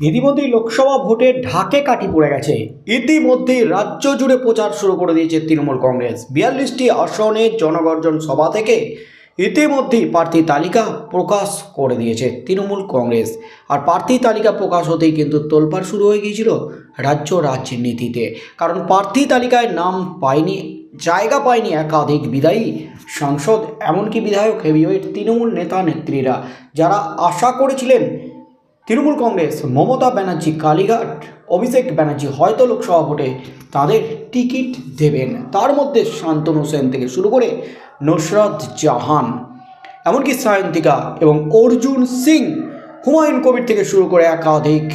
ইতিমধ্যেই লোকসভা ভোটে ঢাকে কাটি পড়ে গেছে। ইতিমধ্যেই রাজ্য জুড়ে প্রচার শুরু করে দিয়েছে তৃণমূল কংগ্রেস। বিয়াল্লিশটি আসনে জনগর্জন সভা থেকে ইতিমধ্যেই প্রার্থী তালিকা প্রকাশ করে দিয়েছে তৃণমূল কংগ্রেস। আর প্রার্থী তালিকা প্রকাশ হতেই কিন্তু তোলপাড় শুরু হয়ে গিয়েছিল রাজ্য রাজনীতিতে। কারণ প্রার্থী তালিকায় নাম পায়নি, জায়গা পায়নি একাধিক বিদায়ী সাংসদ, এমনকি বিধায়ক হেভিওয়েট, তৃণমূল নেতা নেত্রীরা যারা আশা করেছিলেন তৃণমূল কংগ্রেস, মমতা ব্যানার্জি, কালীঘাট, অভিষেক ব্যানার্জি হয়তো লোকসভা ভোটে তাদের টিকিট দেবেন। তার মধ্যে শান্তনু সেন থেকে শুরু করে নুসরাত জাহান, এমনকি সায়ন্তিকা এবং অর্জুন সিং, হুমায়ুন কবির থেকে শুরু করে একাধিক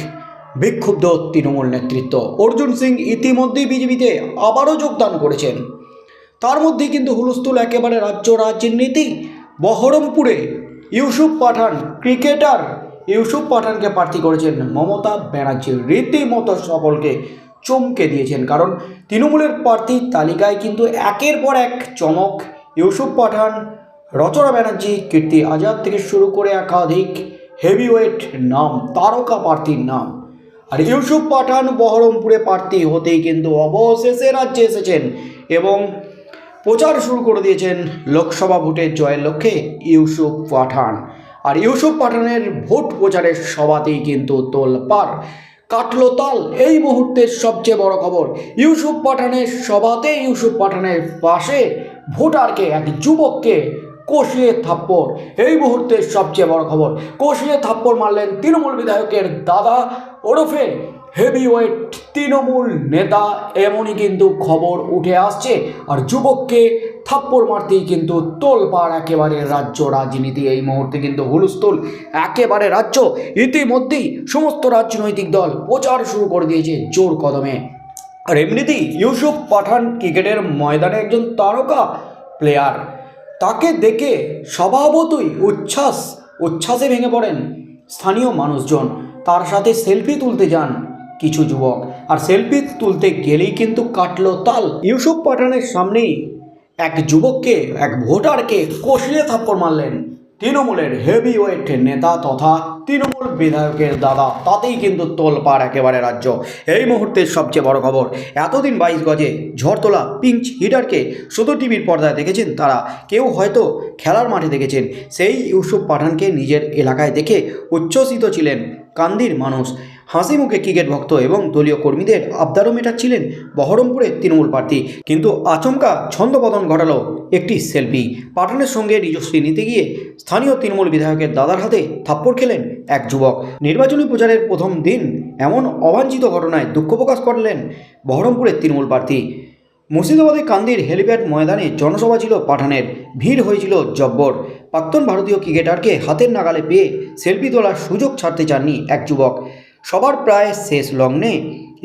বিক্ষুব্ধ তৃণমূল নেতৃত্ব। অর্জুন সিং ইতিমধ্যেই বিজেপিতে আবারও যোগদান করেছেন। তার মধ্যেই কিন্তু হুলস্থুল একেবারে রাজ্য রাজনীতি, বহরমপুরে ইউসুফ পাঠান ক্রিকেটার ইউসুফ পাঠানকে প্রার্থী করেছেন মমতা ব্যানার্জি। রীতিমতো সকলকে চমকে দিয়েছেন, কারণ তৃণমূলের প্রার্থী তালিকায় কিন্তু একের পর এক চমক। ইউসুফ পাঠান, রচনা ব্যানার্জি, কীর্তি আজাদ থেকে শুরু করে একাধিক হেভিওয়েট নাম, তারকা প্রার্থীর নাম। আর ইউসুফ পাঠান বহরমপুরে প্রার্থী হতেই কিন্তু অবশেষে রাজ্যে এসেছেন এবং প্রচার শুরু করে দিয়েছেন লোকসভা ভোটের জয়ের লক্ষ্যে ইউসুফ পাঠান। আর ইউসুফ পাঠানের ভোট প্রচারের সভাতেই কিন্তু তোলপাড় কাটলো তাল। এই মুহূর্তের সবচেয়ে বড় খবর, ইউসুফ পাঠানের সভাতে ইউসুফ পাঠানের পাশে ভোটারকে, এক যুবককে কষিয়ে থাপ্পর এই মুহূর্তের সবচেয়ে বড় খবর, কষিয়ে থাপ্পর মারলেন তৃণমূল বিধায়কের দাদা ওরফে হেভিওয়েট তৃণমূল নেতা এমনই কিন্তু খবর উঠে আসছে, আর যুবককে থাপ্পড় মারতেই কিন্তু তোলপাড় একেবারে রাজ্য রাজনীতি। এই মুহূর্তে কিন্তু হুলস্থুল একেবারে রাজ্য। ইতিমধ্যেই সমস্ত রাজনৈতিক দল প্রচার শুরু করে দিয়েছে জোর কদমে। আর এমনিতেই ইউসুফ পাঠান ক্রিকেটের ময়দানে একজন তারকা প্লেয়ার তাকে দেখে স্বভাবতই উচ্ছ্বাস, উচ্ছ্বাসে ভেঙে পড়েন স্থানীয় মানুষজন। তার সাথে সেলফি তুলতে যান। কিছু যুবক। আর সেলফি তুলতে গেলেই কিন্তু কাটলো তাল। ইউসুফ পাঠানের সামনেই এক যুবককে, এক ভোটারকে কষিয়ে থাপ্পড় মারলেন তৃণমূলের হেভি ওয়েট নেতা তথা তৃণমূল বিধায়কের দাদা। তাতেই কিন্তু তোলপাড় একেবারে রাজ্য। এই মুহূর্তের সবচেয়ে বড় খবর, এতদিন বাইশ গজে ঝড় তোলা পিঞ্চ হিটারকে শুধু টিভির পর্দায় দেখেছেন তারা। কেউ হয়তো খেলার মাঠে দেখেছেন। সেই ইউসুফ পাঠানকে নিজের এলাকায় দেখে উচ্ছ্বসিত ছিলেন কান্দির মানুষ। হাসি মুখে ক্রিকেট ভক্ত এবং দলীয় কর্মীদের আবদারও মেটাচ্ছিলেন বহরমপুরের তৃণমূল প্রার্থী। কিন্তু আচমকা ছন্দপতন ঘটালো একটি সেলফি। পাঠানের সঙ্গে নিজস্বী নিতে গিয়ে স্থানীয় তৃণমূল বিধায়কের দাদার হাতে থাপ্পড় খেলেন এক যুবক। নির্বাচনী প্রচারের প্রথম দিন এমন অবাঞ্ছিত ঘটনায় দুঃখ প্রকাশ করলেন বহরমপুরের তৃণমূল প্রার্থী। মুর্শিদাবাদে কান্দির হেলিপ্যাড ময়দানে জনসভা ছিল পাঠানের। ভিড় হয়েছিল জব্বর। প্রাক্তন ভারতীয় ক্রিকেটারকে হাতের নাগালে পেয়ে সেলফি তোলার সুযোগ ছাড়তে চাননি এক যুবক। সবার প্রায় শেষ লগ্নে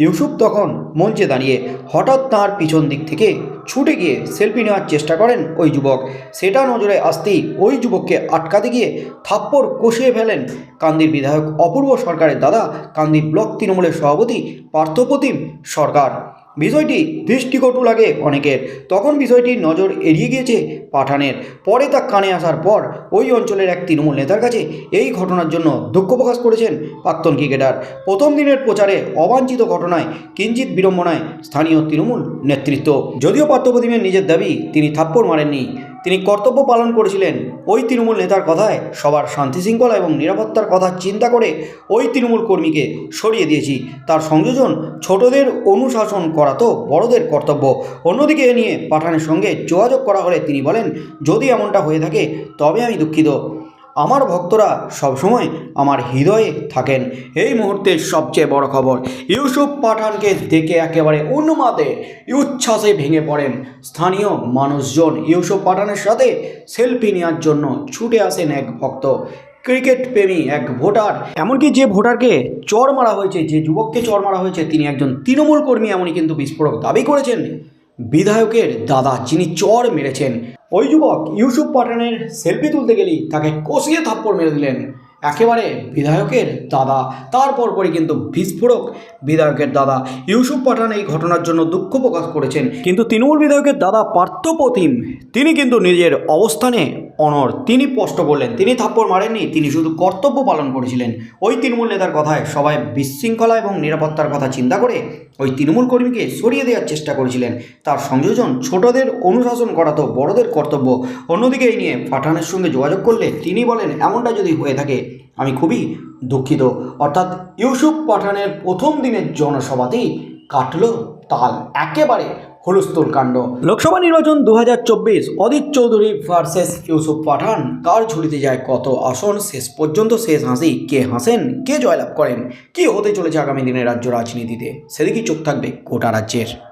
ইউসুফ তখন মঞ্চে দাঁড়িয়ে হঠাৎ তাঁর পিছন দিক থেকে ছুটে গিয়ে সেলফি নেওয়ার চেষ্টা করেন ওই যুবক। সেটা নজরে আসতেই ওই যুবককে আটকাতে গিয়ে থাপ্পড় কষিয়ে ফেলেন কান্দির বিধায়ক অপূর্ব সরকারের দাদা কান্দি ব্লক তৃণমূলের সভাপতি পার্থপ্রতিম সরকার। বিষয়টি দৃষ্টিকটু লাগে অনেকের। তখন বিষয়টির নজর এড়িয়ে গিয়েছে পাঠানের। পরে তা কানে আসার পর ওই অঞ্চলের এক তৃণমূল নেতার কাছে এই ঘটনার জন্য দুঃখ প্রকাশ করেছেন প্রাক্তন ক্রিকেটার। প্রথম দিনের প্রচারে অবাঞ্ছিত ঘটনায় কিঞ্চিত বিড়ম্বনায় স্থানীয় তৃণমূল নেতৃত্ব। যদিও পার্থপ্রতিমের নিজের দাবি তিনি থাপ্পড় মারেননি। তিনি কর্তব্য পালন করেছিলেন ওই তৃণমূল নেতার কথায়। সবার শান্তি শৃঙ্খলা এবং নিরাপত্তার কথা চিন্তা করে ওই তৃণমূল কর্মীকে সরিয়ে দিয়েছি। তার সংযোজন ছোটদের অনুশাসন করা তো বড়দের কর্তব্য। অন্যদিকে এ নিয়ে পাঠানের সঙ্গে যোগাযোগ করা হলে তিনি বলেন, যদি এমনটা হয়ে থাকে, তবে আমি দুঃখিত। আমার ভক্তরা সবসময় আমার হৃদয়ে থাকেন। এই মুহূর্তের সবচেয়ে বড় খবর, ইউসুফ পাঠানকে দেখে একেবারে উন্মাদে, উচ্ছ্বাসে ভেঙে পড়েন। স্থানীয় মানুষজন ইউসুফ পাঠানের সাথে সেলফি নেওয়ার জন্য ছুটে আসেন এক ভক্ত। ক্রিকেট প্রেমী এক ভোটার, এমনকি যে ভোটারকে চর মারা হয়েছে, যে যুবককে চর মারা হয়েছে, তিনি একজন তৃণমূল কর্মী, এমনই কিন্তু বিস্ফোরক দাবি করেছেন। বিধায়কের দাদা যিনি চর মেরেছেন, ওই যুবক ইউসুফ পাঠানের সেলফি তুলতে গেলেই তাকে কষিয়ে থাপ্পড় মেরে দিলেন। একেবারে বিধায়কের দাদা, তারপর পরে কিন্তু বিস্ফোরক বিধায়কের দাদা ইউসুফ পাঠান এই ঘটনার জন্য দুঃখ প্রকাশ করেছেন। কিন্তু তৃণমূল বিধায়কের দাদা পার্থপ্রতিম, তিনি কিন্তু নিজের অবস্থানে অনর তিনি স্পষ্ট বললেন, তিনি থাপ্পড় মারেননি, তিনি শুধু কর্তব্য পালন করেছিলেন। ওই তৃণমূল নেতার কথায় সবাই বিশৃঙ্খলা এবং নিরাপত্তার কথা চিন্তা করে ওই তৃণমূল কর্মীকে সরিয়ে দেওয়ার চেষ্টা করেছিলেন। তার সংযোজন ছোটদের অনুশাসন করা তো বড়দের কর্তব্য। অন্যদিকে এই নিয়ে পাঠানের সঙ্গে যোগাযোগ করলে তিনি বলেন, এমনটা যদি হয়ে থাকে, আমি খুবই দুঃখিত। অর্থাৎ ইউসুফ পাঠানের প্রথম দিনের জনসভাতেই কাটল তাল। একেবারে হুলস্থুল কাণ্ড। লোকসভা নির্বাচন দু হাজার চব্বিশ অদিত চৌধুরী ভার্সেস ইউসুফ পাঠান, কার ঝুলিতে যায় কত আসন? শেষ পর্যন্ত শেষ হাসি, কে হাসেন? কে জয়লাভ করেন? কি হতে চলেছে আগামী দিনে রাজ্য রাজনীতিতে? সেদিকেই চোখ থাকবে গোটা রাজ্যের।